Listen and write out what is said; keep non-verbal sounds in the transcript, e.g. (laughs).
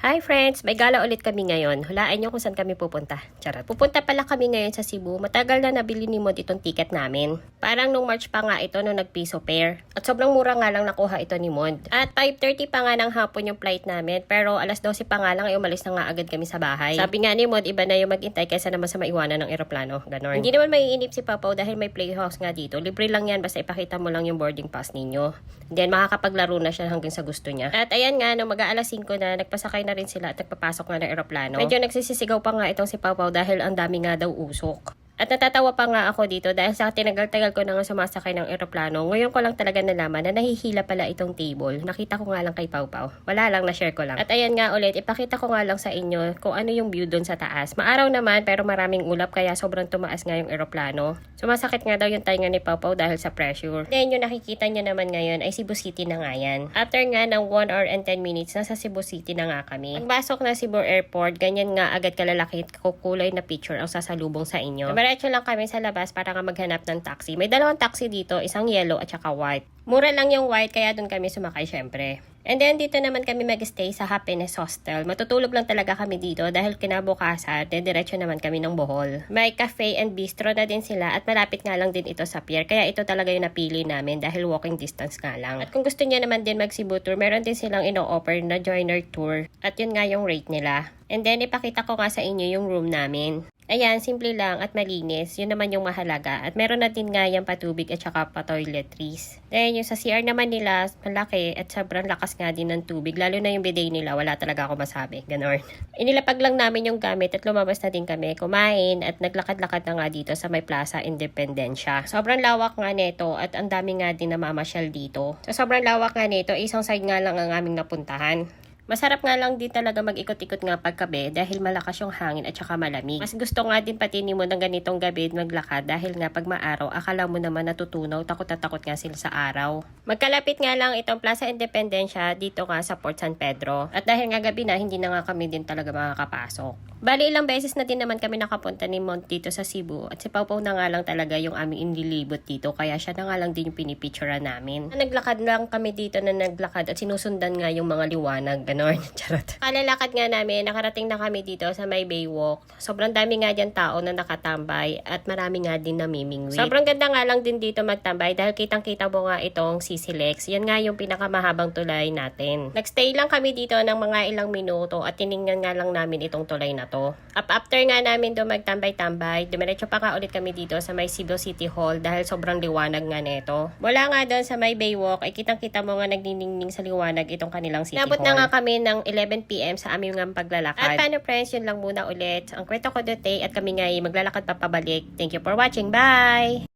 Hi friends! May gala ulit kami ngayon. Hulaan nyo kung saan kami pupunta. Charot. Pupunta pala kami ngayon sa Cebu. Matagal na nabili ni Mod itong ticket namin. Parang nung March pa nga ito nung nagpiso pair. At sobrang mura nga lang nakuha ito ni Mod. At 5.30 pa nga ng hapon yung flight namin. Pero alas 12 pa nga lang ay umalis na nga agad kami sa bahay. Sabi nga ni Mod, iba na yung maghintay kaysa naman sa maiwanan ng eroplano. Ganon. Hindi naman maiinip si Papaw dahil may playhouse nga dito. Libre lang yan basta ipakita mo lang yung boarding pass ninyo. Then makakapaglaro na siya hanggang sa gusto niya. At ayan nga, nung mag-aalas 5 na, nagpasakay na rin sila at nagpapasok nga ng eroplano. Medyo nagsisisigaw pa nga itong si Pawpaw dahil ang dami nga daw usok. At natatawa pa nga ako dito dahil sa tinagal-tagal ko na nga sumasakay ng eroplano, ngayon ko lang talaga nalaman na nahihila pala itong table. Nakita ko nga lang kay Pawpaw. Wala lang, na-share ko lang. At ayan nga ulit, ipakita ko nga lang sa inyo kung ano yung view doon sa taas. Maaraw naman pero maraming ulap kaya sobrang tumaas nga yung eroplano. Sumasakit nga daw yung tainga ni Pawpaw dahil sa pressure. Then yung nakikita nyo naman ngayon ay Cebu City na nga yan. After nga ng 1 hour and 10 minutes, nasa Cebu City na nga kami. Pagpasok na Cebu Airport, ganyan nga agad kalalaki kukulay na picture ang sasalubong sa inyo. Diretso lang kami sa labas para nga maghanap ng taxi. May dalawang taxi dito, isang yellow at saka white. Mura lang yung white kaya doon kami sumakay syempre. And then dito naman kami magstay sa Happiness Hostel. Matutulog lang talaga kami dito dahil kinabukasan, dediretso naman kami ng Bohol. May cafe and bistro na din sila at malapit nga lang din ito sa pier. Kaya ito talaga yung napili namin dahil walking distance nga lang. At kung gusto niya naman din mag Cebu tour, meron din silang ino-offer na joiner tour. At yun nga yung rate nila. And then ipakita ko nga sa inyo yung room namin. Ayan, simple lang at malinis. Yun naman yung mahalaga. At meron na din nga yung patubig at saka pa-toiletries. Then yung sa CR naman nila, malaki at sobrang lakas nga din ng tubig. Lalo na yung bidet nila, wala talaga ako masabi. Ganon. (laughs) Inilapag lang namin yung gamit at lumabas na din kami. Kumain at naglakad-lakad na nga dito sa may Plaza Independencia. Sobrang lawak nga nito at ang dami nga din namamasyal dito. Sa sobrang lawak nga nito, isang side nga lang ang aming napuntahan. Masarap nga lang din talaga mag-ikot-ikot nga paggabi dahil malakas yung hangin at saka malamig. Mas gusto nga din patinin mo ng ganitong gabi maglakad dahil nga pag maaraw, akala mo naman natutunaw, takot na takot nga sila sa araw. Magkalapit nga lang itong Plaza Independencia dito nga sa Port San Pedro. At dahil nga gabi na, hindi na nga kami din talaga makakapasok. Bali ilang beses na din naman kami nakapunta ni Mont dito sa Cebu at si Pawpaw na nga lang talaga yung aming inilibot dito kaya siya na nga lang din yung pinipicturean namin. Naglakad lang kami dito na naglakad at sinusundan nga yung mga liwanag, ganon. (laughs) Charot. Kalalakad nga namin, nakarating na kami dito sa may Baywalk. Sobrang dami nga dyan tao na nakatambay at marami nga din namimingwit. Sobrang ganda nga lang din dito magtambay dahil kitang-kita mo nga itong Sisilex. Yan nga yung pinakamahabang tulay natin. Nagstay lang kami dito ng mga ilang minuto at tiningnan nga lang namin itong tulay na to. Up after nga namin doon magtambay-tambay, dumiretso pa nga ulit kami dito sa may Cebu City Hall dahil sobrang liwanag nga nito. Wala nga doon sa may Baywalk ay kitang-kita mo nga nagniningning sa liwanag itong kanilang City Nabot Hall. na nga kami ng 11pm sa aming paglalakad. At paano friends, yun lang muna ulit. Ang kwento ko today at kami nga maglalakad pa pabalik. Thank you for watching. Bye!